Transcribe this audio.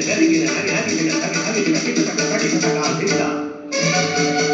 Jadi, jadi, jadi, jadi, jadi, jadi, jadi, jadi, jadi, jadi, jadi, jadi, jadi,